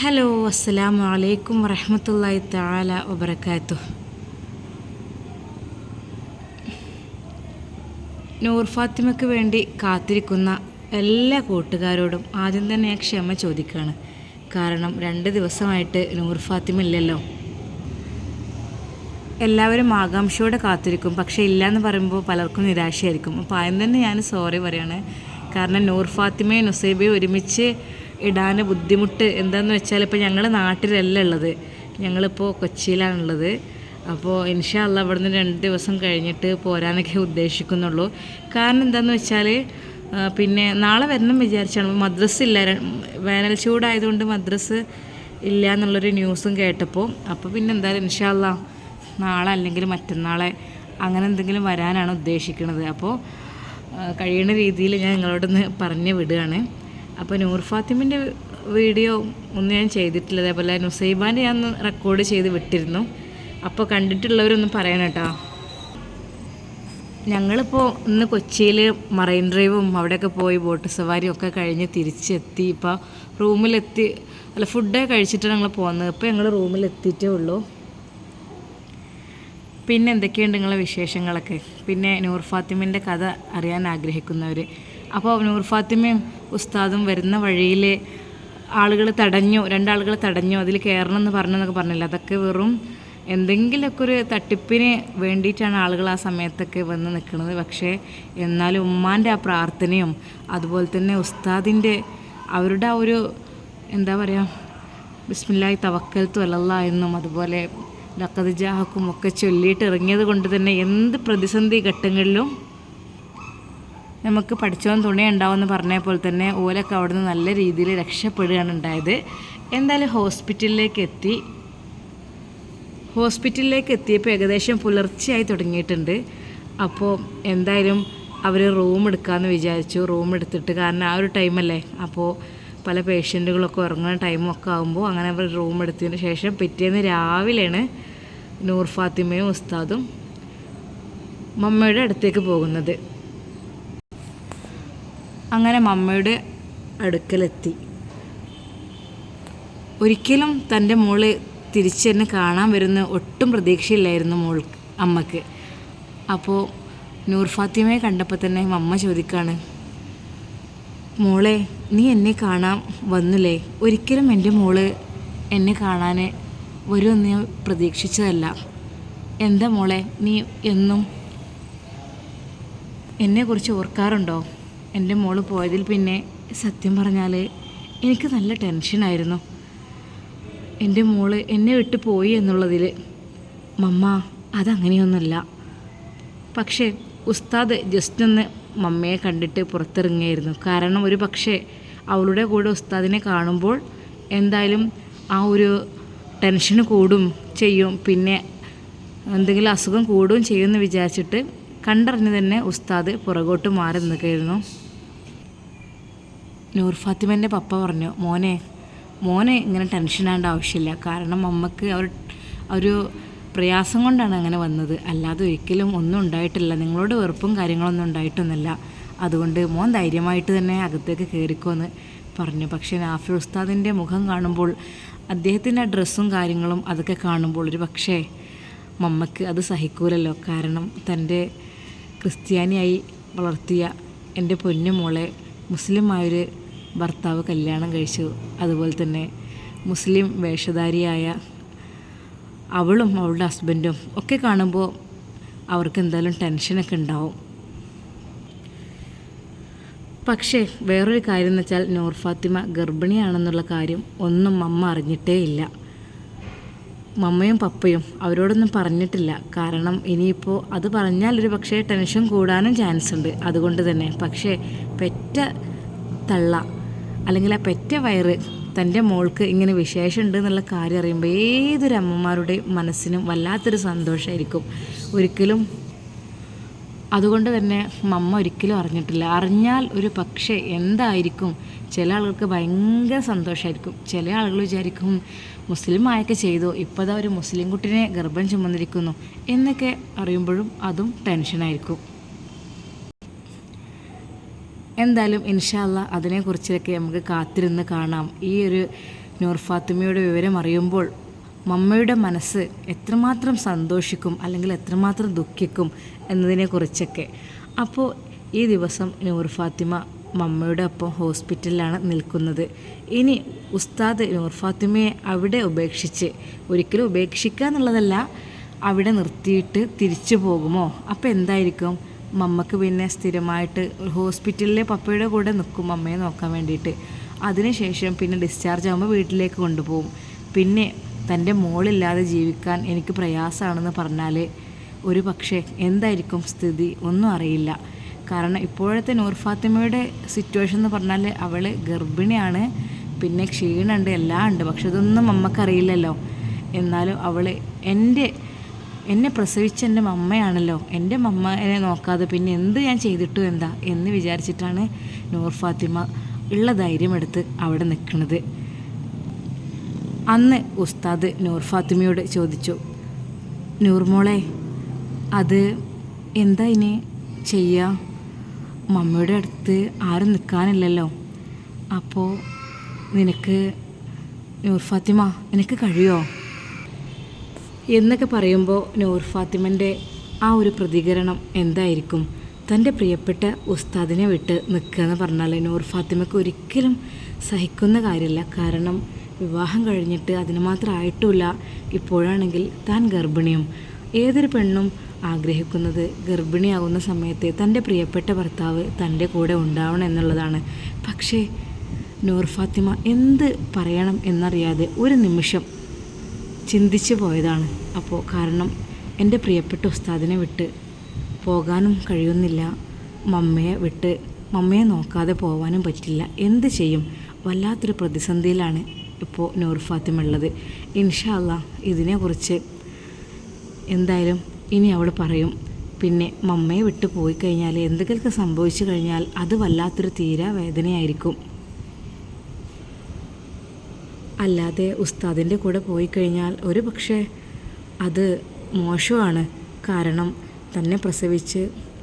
Hello അസ്സലാമു അലൈക്കും വറഹമത്തല്ലായി താല വബറകാത്തു നൂർ ഫാത്തിമയ്ക്ക് വേണ്ടി കാത്തിരിക്കുന്ന എല്ലാ കൂട്ടുകാരോടും ആദ്യം തന്നെ ഞാൻ ക്ഷമ ചോദിക്കുകയാണ് കാരണം രണ്ട് ദിവസമായിട്ട് നൂർ ഫാത്തിമ ഇല്ലല്ലോ. എല്ലാവരും ആകാംക്ഷയോടെ കാത്തിരിക്കും. പക്ഷേ ഇല്ല എന്ന് പറയുമ്പോൾ പലർക്കും നിരാശയായിരിക്കും. അപ്പോൾ ആദ്യം തന്നെ ഞാൻ സോറി പറയാണ്. കാരണം നൂർ ഫാത്തിമയും നുസൈബയും ഒരുമിച്ച് ഇടാൻ ബുദ്ധിമുട്ട് എന്താണെന്ന് വെച്ചാൽ ഇപ്പോൾ ഞങ്ങൾ നാട്ടിലല്ല ഉള്ളത്. ഞങ്ങളിപ്പോൾ കൊച്ചിയിലാണുള്ളത്. അപ്പോൾ ഇൻഷാ അല്ല അവിടെ നിന്ന് രണ്ട് ദിവസം കഴിഞ്ഞിട്ട് പോരാനൊക്കെ ഉദ്ദേശിക്കുന്നുള്ളൂ. കാരണം എന്താണെന്ന് വെച്ചാൽ പിന്നെ നാളെ വരണം വിചാരിച്ചാണ്. മദ്രസ് ഇല്ല. വേനൽ ചൂടായതുകൊണ്ട് മദ്രസ് ഇല്ല എന്നുള്ളൊരു ന്യൂസും കേട്ടപ്പോൾ അപ്പോൾ പിന്നെ എന്തായാലും ഇൻഷാ അല്ലാ നാളെ അല്ലെങ്കിൽ മറ്റന്നാളെ അങ്ങനെ എന്തെങ്കിലും വരാനാണ് ഉദ്ദേശിക്കുന്നത് അപ്പോൾ കഴിയുന്ന രീതിയിൽ ഞാൻ നിങ്ങളോടൊന്ന് പറഞ്ഞു വിടുകയാണ്. അപ്പോൾ നൂർ ഫാത്തിമിന്റെ വീഡിയോ ഒന്നും ഞാൻ ചെയ്തിട്ടില്ല. അതേപോലെ നുസൈബാന്റെ ഞാൻ റെക്കോർഡ് ചെയ്ത് വിട്ടിരുന്നു. അപ്പോൾ കണ്ടിട്ടുള്ളവരൊന്നും പറയണം കേട്ടോ. ഞങ്ങളിപ്പോൾ ഇന്ന് കൊച്ചിയിൽ മറൈൻ ഡ്രൈവും അവിടെയൊക്കെ പോയി ബോട്ട് സവാരിയും ഒക്കെ കഴിഞ്ഞ് തിരിച്ചെത്തി. ഇപ്പോൾ റൂമിലെത്തി. അല്ല ഫുഡൊക്കെ കഴിച്ചിട്ടാണ് ഞങ്ങൾ പോകുന്നത് ഇപ്പോൾ ഞങ്ങൾ റൂമിലെത്തിയിട്ടേ ഉള്ളൂ. പിന്നെ എന്തൊക്കെയുണ്ട് നിങ്ങളെ വിശേഷങ്ങളൊക്കെ? പിന്നെ നൂർ ഫാത്തിമിന്റെ കഥ അറിയാൻ ആഗ്രഹിക്കുന്നവർ അപ്പോൾ നൂർ ഫാത്തിമയും ഉസ്താദും വരുന്ന വഴിയിൽ ആളുകൾ തടഞ്ഞു രണ്ടാളുകൾ തടഞ്ഞു അതിൽ കയറണം എന്ന് പറഞ്ഞെന്നൊക്കെ പറഞ്ഞില്ല? അതൊക്കെ വെറും എന്തെങ്കിലുമൊക്കെ ഒരു തട്ടിപ്പിന് വേണ്ടിയിട്ടാണ് ആളുകൾ ആ സമയത്തൊക്കെ വന്ന് നിൽക്കുന്നത്. പക്ഷേ എന്നാലും ഉമ്മാന്റെ ആ പ്രാർത്ഥനയും അതുപോലെ തന്നെ ഉസ്താദിന്റെ അവരുടെ ആ ഒരു എന്താ പറയുക ബിസ്മില്ലായി തവക്കൽത്തു അല്ലല്ല എന്നും അതുപോലെ ലക്കത് ജാഹക്കും ഒക്കെ ചൊല്ലിയിട്ട് ഇറങ്ങിയത് കൊണ്ട് തന്നെ എന്ത് പ്രതിസന്ധി ഘട്ടങ്ങളിലും നമുക്ക് പഠിച്ചവൻ തുണി ഉണ്ടാവുമെന്ന് പറഞ്ഞ പോലെ തന്നെ ഓലൊക്കെ അവിടുന്ന് നല്ല രീതിയിൽ രക്ഷപ്പെടുകയാണ് ഉണ്ടായത്. എന്തായാലും ഹോസ്പിറ്റലിലേക്ക് എത്തി. ഹോസ്പിറ്റലിലേക്ക് എത്തിയപ്പോൾ ഏകദേശം പുലർച്ചയായി തുടങ്ങിയിട്ടുണ്ട്. അപ്പോൾ എന്തായാലും അവർ റൂം എടുക്കാമെന്ന് വിചാരിച്ചു. റൂം എടുത്തിട്ട് കാരണം ആ ഒരു ടൈമല്ലേ. അപ്പോൾ പല പേഷ്യന്റുകളൊക്കെ ഉറങ്ങുന്ന ടൈമൊക്കെ ആകുമ്പോൾ അങ്ങനെ അവർ റൂം എടുത്തതിന് ശേഷം പിറ്റേന്ന് രാവിലെയാണ് നൂർ ഫാത്തിമയും ഉസ്താദും മമ്മയുടെ അടുത്തേക്ക് പോകുന്നത്. അങ്ങനെ മമ്മയുടെ അടുക്കലെത്തി. ഒരിക്കലും തന്റെ മോൾ തിരിച്ച് തന്നെ കാണാൻ വരുന്ന ഒട്ടും പ്രതീക്ഷയില്ലായിരുന്നു മോൾ അമ്മയ്ക്ക്. അപ്പോൾ നൂർ ഫാത്തിമയെ കണ്ടപ്പോൾ തന്നെ മമ്മ ചോദിക്കാണ് മോളെ നീ എന്നെ കാണാൻ വന്നില്ലേ? ഒരിക്കലും എന്റെ മോൾ എന്നെ കാണാൻ വരുമെന്ന് ഞാൻ പ്രതീക്ഷിച്ചതല്ല. എന്താ മോളെ നീ എന്നും എന്നെക്കുറിച്ച് ഓർക്കാറുണ്ടോ? എന്റെ മോൾ പോയതിൽ പിന്നെ സത്യം പറഞ്ഞാൽ എനിക്ക് നല്ല ടെൻഷനായിരുന്നു എന്റെ മോൾ എന്നെ വിട്ട് പോയി എന്നുള്ളതിൽ മമ്മ അതങ്ങനെയൊന്നുമല്ല. പക്ഷേ ഉസ്താദ് ജസ്റ്റ് ഒന്ന് മമ്മയെ കണ്ടിട്ട് പുറത്തിറങ്ങിയായിരുന്നു. കാരണം ഒരു പക്ഷേ അവളുടെ കൂടെ ഉസ്താദിനെ കാണുമ്പോൾ എന്തായാലും ആ ഒരു ടെൻഷൻ കൂടും ചെയ്യും. പിന്നെ എന്തെങ്കിലും അസുഖം കൂടുകയും ചെയ്യുമെന്ന് വിചാരിച്ചിട്ട് കണ്ടറിഞ്ഞ് തന്നെ ഉസ്താദ് പുറകോട്ട് മാറി നിൽക്കുകയായിരുന്നു. നൂർ ഫാത്തിമന്റെ പപ്പ പറഞ്ഞു മോനെ മോനെ ഇങ്ങനെ ടെൻഷനാകേണ്ട ആവശ്യമില്ല. കാരണം അമ്മയ്ക്ക് അവർ ഒരു പ്രയാസം കൊണ്ടാണ് അങ്ങനെ വന്നത്. അല്ലാതെ ഒരിക്കലും ഒന്നും ഉണ്ടായിട്ടില്ല. നിങ്ങളോട് വെറുപ്പും കാര്യങ്ങളൊന്നും ഉണ്ടായിട്ടൊന്നുമില്ല. അതുകൊണ്ട് മോൻ ധൈര്യമായിട്ട് തന്നെ അകത്തേക്ക് കയറിക്കോന്ന് പറഞ്ഞു. പക്ഷേ നാഫി ഉസ്താദിന്റെ മുഖം കാണുമ്പോൾ അദ്ദേഹത്തിന്റെ ഡ്രസ്സും കാര്യങ്ങളും അതൊക്കെ കാണുമ്പോൾ ഒരു പക്ഷേ മമ്മക്ക് അത് സഹിക്കൂലല്ലോ. കാരണം തന്റെ ക്രിസ്ത്യാനിയായി വളർത്തിയ എന്റെ പൊന്നു മോളെ മുസ്ലിമായൊരു ഭർത്താവ് കല്യാണം കഴിച്ചു. അതുപോലെ തന്നെ മുസ്ലിം വേഷധാരിയായ അവളും അവളുടെ ഹസ്ബൻഡും ഒക്കെ കാണുമ്പോൾ അവർക്ക് എന്തായാലും ടെൻഷനൊക്കെ ഉണ്ടാവും. പക്ഷേ വേറൊരു കാര്യം എന്ന് വെച്ചാൽ നൂർ ഫാത്തിമ ഗർഭിണിയാണെന്നുള്ള കാര്യം ഒന്നും അമ്മ അറിഞ്ഞിട്ടേ ഇല്ല. മമ്മയും പപ്പയും അവരോടൊന്നും പറഞ്ഞിട്ടില്ല. കാരണം ഇനിയിപ്പോൾ അത് പറഞ്ഞാൽ ഒരു പക്ഷേ ടെൻഷൻ കൂടാനും ചാൻസ് ഉണ്ട്. അതുകൊണ്ട് തന്നെ. പക്ഷേ പെറ്റ തള്ള അല്ലെങ്കിൽ ആ പെറ്റ വയറ് തന്റെ മോൾക്ക് ഇങ്ങനെ വിശേഷമുണ്ട് എന്നുള്ള കാര്യം അറിയുമ്പോൾ ഏതൊരു അമ്മമാരുടെയും മനസ്സിനും വല്ലാത്തൊരു സന്തോഷമായിരിക്കും. ഒരിക്കലും അതുകൊണ്ട് തന്നെ മമ്മ ഒരിക്കലും അറിഞ്ഞിട്ടില്ല. അറിഞ്ഞാൽ ഒരു പക്ഷേ എന്തായിരിക്കും? ചില ആളുകൾക്ക് ഭയങ്കര സന്തോഷമായിരിക്കും ചില ആളുകൾ വിചാരിക്കും മുസ്ലിം ആയൊക്കെ ചെയ്തു. ഇപ്പോൾ ഒരു മുസ്ലിം കുട്ടീനെ ഗർഭം ചുമന്നിരിക്കുന്നു. എന്നൊക്കെ അറിയുമ്പോഴും അതും ടെൻഷനായിരിക്കും എന്തായാലും ഇൻഷാല്ല അതിനെക്കുറിച്ചൊക്കെ നമുക്ക് കാത്തിരുന്ന് കാണാം. ഈ ഒരു നൂർ ഫാത്തിമയുടെ വിവരം അറിയുമ്പോൾ മമ്മയുടെ മനസ്സ് എത്രമാത്രം സന്തോഷിക്കും അല്ലെങ്കിൽ എത്രമാത്രം ദുഃഖിക്കും എന്നതിനെക്കുറിച്ചൊക്കെ. അപ്പോൾ ഈ ദിവസം നൂർ ഫാത്തിമ മമ്മയുടെ ഒപ്പം ഹോസ്പിറ്റലിലാണ് നിൽക്കുന്നത്. ഇനി ഉസ്താദ് നൂർ ഫാത്തിമയെ അവിടെ ഉപേക്ഷിച്ച് ഒരിക്കലും ഉപേക്ഷിക്കുക എന്നുള്ളതല്ല അവിടെ നിർത്തിയിട്ട് തിരിച്ചു പോകുമോ? അപ്പോൾ എന്തായിരിക്കും? മമ്മക്ക് പിന്നെ സ്ഥിരമായിട്ട് ഹോസ്പിറ്റലിലെ പപ്പയുടെ കൂടെ നിൽക്കും അമ്മയെ നോക്കാൻ വേണ്ടിയിട്ട്. അതിനുശേഷം പിന്നെ ഡിസ്ചാർജ് ആകുമ്പോൾ വീട്ടിലേക്ക് കൊണ്ടുപോകും. പിന്നെ തന്റെ മോളില്ലാതെ ജീവിക്കാൻ എനിക്ക് പ്രയാസമാണെന്ന് പറഞ്ഞാൽ ഒരു പക്ഷേ എന്തായിരിക്കും സ്ഥിതി ഒന്നും അറിയില്ല. കാരണം ഇപ്പോഴത്തെ നൂർ ഫാത്തിമയുടെ സിറ്റുവേഷൻ എന്ന് പറഞ്ഞാൽ അവൾ ഗർഭിണിയാണ് പിന്നെ ക്ഷീണമുണ്ട് എല്ലാം ഉണ്ട്. പക്ഷെ ഇതൊന്നും അമ്മക്കറിയില്ലല്ലോ. എന്നാലും അവൾ എന്റെ എന്നെ പ്രസവിച്ച എന്റെ മമ്മയാണല്ലോ. എന്റെ മമ്മനെ നോക്കാതെ പിന്നെ എന്ത് ഞാൻ ചെയ്തിട്ടു എന്താ എന്ന് വിചാരിച്ചിട്ടാണ് നൂർ ഫാത്തിമ ഉള്ള ധൈര്യമെടുത്ത് അവിടെ നിൽക്കുന്നത്. അന്ന് ഉസ്താദ് നൂർ ഫാത്തിമയോട് ചോദിച്ചു നൂർമോളെ അത് എന്താ ഇനി ചെയ്യുക മമ്മിയുടെ അടുത്ത് ആരും നിൽക്കാനില്ലല്ലോ. അപ്പോൾ നിനക്ക് നൂർ ഫാത്തിമ നിനക്ക് കഴിയോ? എന്നൊക്കെ പറയുമ്പോൾ നൂർ ഫാത്തിമന്റെ ആ ഒരു പ്രതികരണം എന്തായിരിക്കും? തന്റെ പ്രിയപ്പെട്ട ഉസ്താദിനെ വിട്ട് നിൽക്കുക എന്ന് പറഞ്ഞാൽ നൂർ ഫാത്തിമയ്ക്ക് ഒരിക്കലും സഹിക്കുന്ന കാര്യമില്ല കാരണം വിവാഹം കഴിഞ്ഞിട്ട് അതിന് മാത്രം ആയിട്ടുമില്ല ഇപ്പോഴാണെങ്കിൽ താൻ ഗർഭിണിയും. ഏതൊരു പെണ്ണും ആഗ്രഹിക്കുന്നത് ഗർഭിണിയാകുന്ന സമയത്ത് തന്റെ പ്രിയപ്പെട്ട ഭർത്താവ് തന്റെ കൂടെ ഉണ്ടാവണം എന്നുള്ളതാണ്. പക്ഷേ നൂർ ഫാത്തിമ എന്ത് പറയണം എന്നറിയാതെ ഒരു നിമിഷം ചിന്തിച്ചു പോയതാണ്. അപ്പോൾ കാരണം എന്റെ പ്രിയപ്പെട്ട ഉസ്താദിനെ വിട്ട് പോകാനും കഴിയുന്നില്ല. മമ്മയെ വിട്ട് മമ്മയെ നോക്കാതെ പോകാനും പറ്റില്ല. എന്ത് ചെയ്യും? വല്ലാത്തൊരു പ്രതിസന്ധിയിലാണ്. ഇപ്പോൾ നൂർ ഫാത്തിമ ഉള്ളത് ഇൻഷാല്ല ഇതിനെക്കുറിച്ച് എന്തായാലും ഇനി അവൾ പറയും. പിന്നെ മമ്മയെ വിട്ട് പോയി കഴിഞ്ഞാൽ എന്തെങ്കിലുമൊക്കെ സംഭവിച്ചു കഴിഞ്ഞാൽ അത് വല്ലാത്തൊരു തീരാ വേദനയായിരിക്കും അല്ലാതെ ഉസ്താദിന്റെ കൂടെ പോയി കഴിഞ്ഞാൽ ഒരു പക്ഷേ അത് മോശമാണ്. കാരണം തന്നെ പ്രസവിച്ച്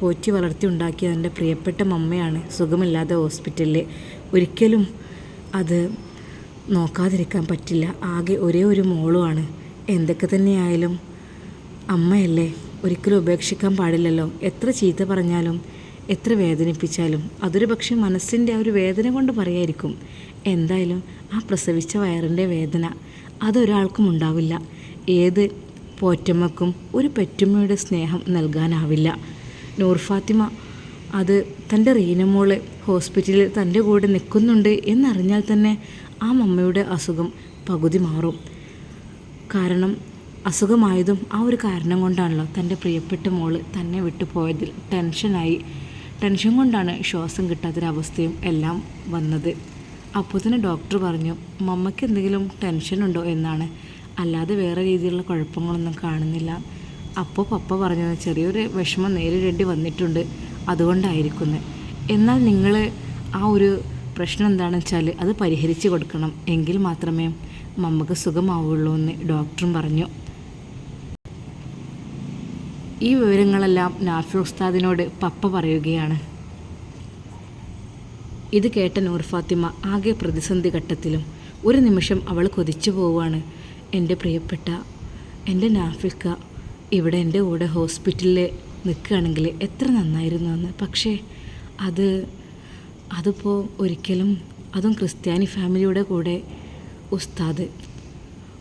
പോറ്റി വളർത്തി ഉണ്ടാക്കിയ എന്റെ പ്രിയപ്പെട്ട മമ്മയാണ് സുഖമില്ലാതെ ഹോസ്പിറ്റലിൽ. ഒരിക്കലും അത് നോക്കാതിരിക്കാൻ പറ്റില്ല. ആകെ ഒരേ ഒരു മോളുമാണ് എന്തൊക്കെ തന്നെയായാലും. അമ്മയല്ലേ ഒരിക്കലും ഉപേക്ഷിക്കാൻ പാടില്ലല്ലോ. എത്ര ചീത്ത പറഞ്ഞാലും എത്ര വേദനിപ്പിച്ചാലും. അതൊരു പക്ഷേ മനസ്സിന്റെ ആ ഒരു വേദന കൊണ്ട് പറയായിരിക്കും. എന്തായാലും ആ പ്രസവിച്ച വയറിന്റെ വേദന അതൊരാൾക്കും ഉണ്ടാവില്ല. ഏത് പോറ്റമ്മക്കും ഒരു പെറ്റുമ്മയുടെ സ്നേഹം നൽകാനാവില്ല. നൂർ ഫാത്തിമ അത് തന്റെ റീനമോൾ ഹോസ്പിറ്റലിൽ തന്റെ കൂടെ നിൽക്കുന്നുണ്ട് എന്നറിഞ്ഞാൽ തന്നെ ആ മമ്മയുടെ അസുഖം പകുതി മാറും. കാരണം അസുഖമായതും ആ ഒരു കാരണം കൊണ്ടാണല്ലോ തന്റെ പ്രിയപ്പെട്ട മോൾ തന്നെ വിട്ടു പോയതിൽ ടെൻഷനായി. ടെൻഷൻ കൊണ്ടാണ് ശ്വാസം കിട്ടാത്തൊരവസ്ഥയും എല്ലാം വന്നത്. അപ്പോൾ തന്നെ ഡോക്ടർ പറഞ്ഞു മമ്മയ്ക്ക് എന്തെങ്കിലും ടെൻഷൻ ഉണ്ടോ എന്നാണ്. അല്ലാതെ വേറെ രീതിയിലുള്ള കുഴപ്പങ്ങളൊന്നും കാണുന്നില്ല. അപ്പോൾ പപ്പ പറഞ്ഞു ചെറിയൊരു വിഷമം നേരിടേണ്ടി വന്നിട്ടുണ്ട്. അതുകൊണ്ടായിരിക്കുന്നത് എന്നാൽ നിങ്ങൾ ആ ഒരു പ്രശ്നം എന്താണെന്ന് വെച്ചാൽ അത് പരിഹരിച്ച് കൊടുക്കണം. എങ്കിൽ മാത്രമേ മമ്മക്ക് സുഖമാവുള്ളൂ എന്ന് ഡോക്ടറും പറഞ്ഞു. ഈ വിവരങ്ങളെല്ലാം നാഫി ഉസ്താദിനോട് പപ്പ പറയുകയാണ്. ഇത് കേട്ട നൂർ ഫാത്തിമ ആകെ പ്രതിസന്ധി ഘട്ടത്തിലും ഒരു നിമിഷം അവൾ കൊതിച്ചു പോവുകയാണ്. എന്റെ പ്രിയപ്പെട്ട എന്റെ നാഫിക്ക ഇവിടെ എന്റെ കൂടെ ഹോസ്പിറ്റലിൽ നിൽക്കുകയാണെങ്കിൽ എത്ര നന്നായിരുന്നു എന്ന്. പക്ഷേ അത് അതിപ്പോൾ ഒരിക്കലും അതും ക്രിസ്ത്യാനി ഫാമിലിയുടെ കൂടെ ഉസ്താദ്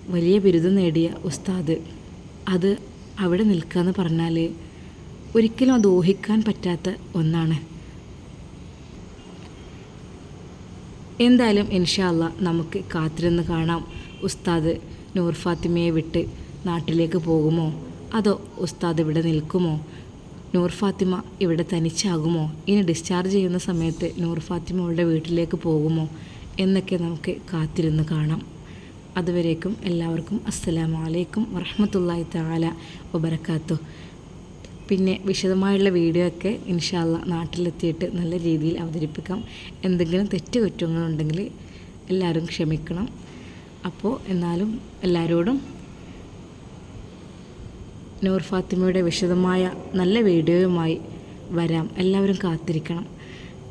വലിയ ബിരുദം നേടിയ ഉസ്താദ് അത് അവിടെ നിൽക്കുക എന്ന് പറഞ്ഞാൽ ഒരിക്കലും അത് ഊഹിക്കാൻ പറ്റാത്ത ഒന്നാണ്. എന്തായാലും ഇൻഷാല്ല നമുക്ക് കാത്തിരുന്ന് കാണാം. ഉസ്താദ് നൂർ ഫാത്തിമയെ വിട്ട് നാട്ടിലേക്ക് പോകുമോ? അതോ ഉസ്താദ് ഇവിടെ നിൽക്കുമോ? നൂർ ഫാത്തിമ ഇവിടെ തനിച്ചാകുമോ? ഇനി ഡിസ്ചാർജ് ചെയ്യുന്ന സമയത്ത് നൂർ ഫാത്തിമ അവളുടെ വീട്ടിലേക്ക് പോകുമോ? എന്നൊക്കെ നമുക്ക് കാത്തിരുന്ന് കാണാം. അതുവരേക്കും എല്ലാവർക്കും അസ്സലാമു അലൈക്കും വറഹമത്തല്ലാഹി താല വബർക്കാത്തു പിന്നെ വിശദമായുള്ള വീഡിയോ ഒക്കെ ഇൻഷാല്ല നാട്ടിലെത്തിയിട്ട് നല്ല രീതിയിൽ അവതരിപ്പിക്കാം. എന്തെങ്കിലും തെറ്റ് കുറ്റങ്ങളുണ്ടെങ്കിൽ എല്ലാവരും ക്ഷമിക്കണം. അപ്പോൾ എന്നാലും എല്ലാവരോടും നൂർ ഫാത്തിമയുടെ വിശദമായ നല്ല വീഡിയോയുമായി വരാം. എല്ലാവരും കാത്തിരിക്കണം.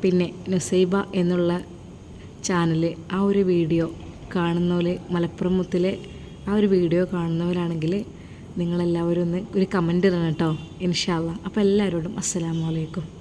പിന്നെ നുസൈബ എന്നുള്ള ചാനൽ ആ ഒരു വീഡിയോ കാണുന്നവർ മലപ്പുറം മുത്തിലെ ആ ഒരു വീഡിയോ കാണുന്നവരാണെങ്കിൽ നിങ്ങളെല്ലാവരും ഒന്ന് ഒരു കമന്റ് ഇടണം കേട്ടോ. ഇൻഷാല്ല അപ്പോൾ എല്ലാവരോടും അസ്സലാമു അലൈക്കും.